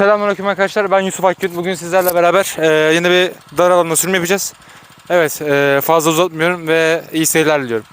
Selamünaleyküm arkadaşlar. Ben Yusuf Akgün. Bugün sizlerle beraber e, yine bir dar alanda sürüm yapacağız. Evet, e, fazla uzatmıyorum ve iyi seyirler diliyorum.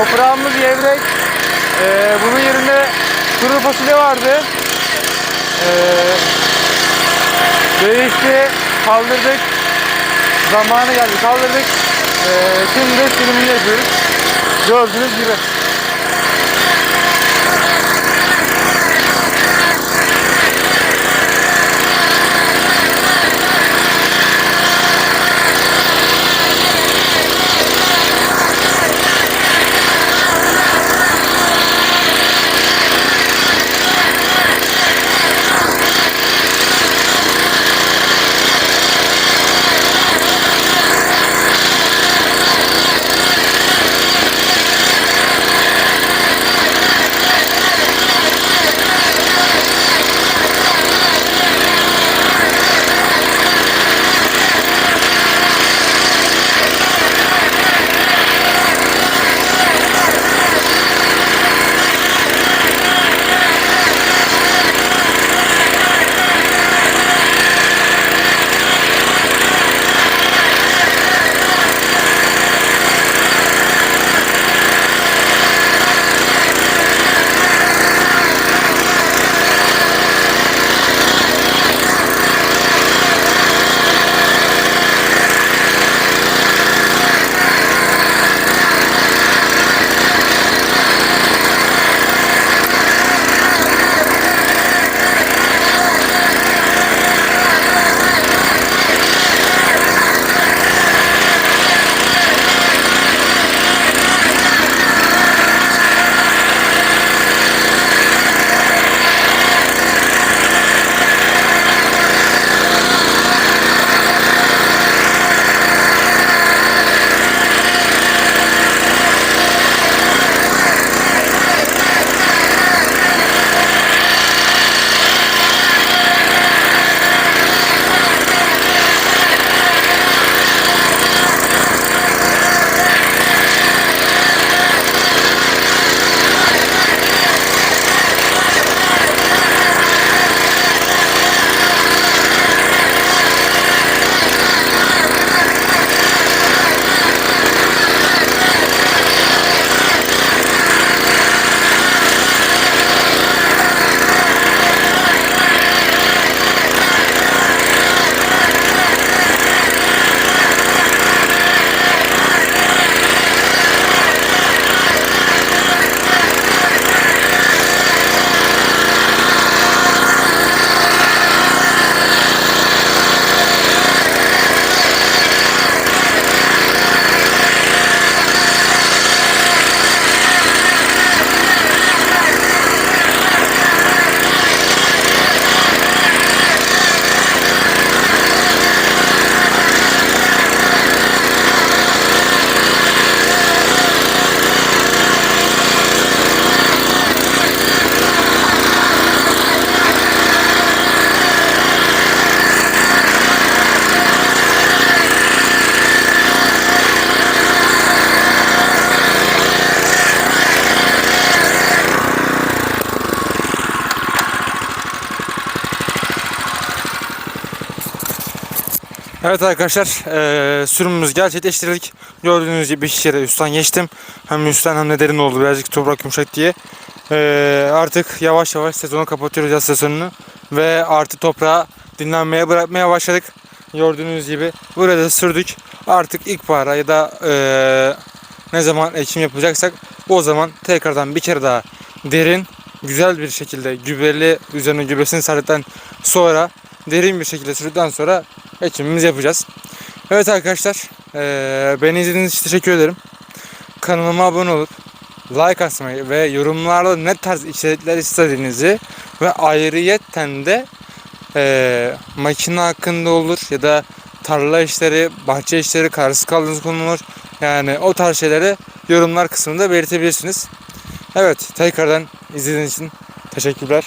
Toprağımız gevrek. E, bunun yerinde kuru fasulye vardı. E, değişti, kaldırdık. Zamanı geldi, kaldırdık. E, şimdi sürümünü yapıyoruz. Gördüğünüz gibi. Evet arkadaşlar eee sürümümüzü gerçekleştirdik. Gördüğünüz gibi iki kere üstten geçtim. Hem üstten hem de derin oldu birazcık toprak yumuşak diye. Eee, artık yavaş yavaş sezonu kapatıyoruz yaz sezonunu. Ve artık toprağı dinlenmeye bırakmaya başladık. Gördüğünüz gibi burada sürdük. Artık ilkbahara ya da eee, ne zaman ekim yapacaksak o zaman tekrardan bir kere daha derin güzel bir şekilde gübreli üzerine gübresini serdikten sonra derin bir şekilde sürdükten sonra ekimimizi yapacağız. Evet arkadaşlar eee beni izlediğiniz için teşekkür ederim. Kanalıma abone olup like atmayı ve yorumlarda ne tarz içerikler istediğinizi ve ayrıyetten de e, makine hakkında olur ya da tarla işleri, bahçe işleri, kararsız kaldığınız konu olur. Yani o tarz şeyleri yorumlar kısmında belirtebilirsiniz. Evet, tekrardan izlediğiniz için teşekkürler.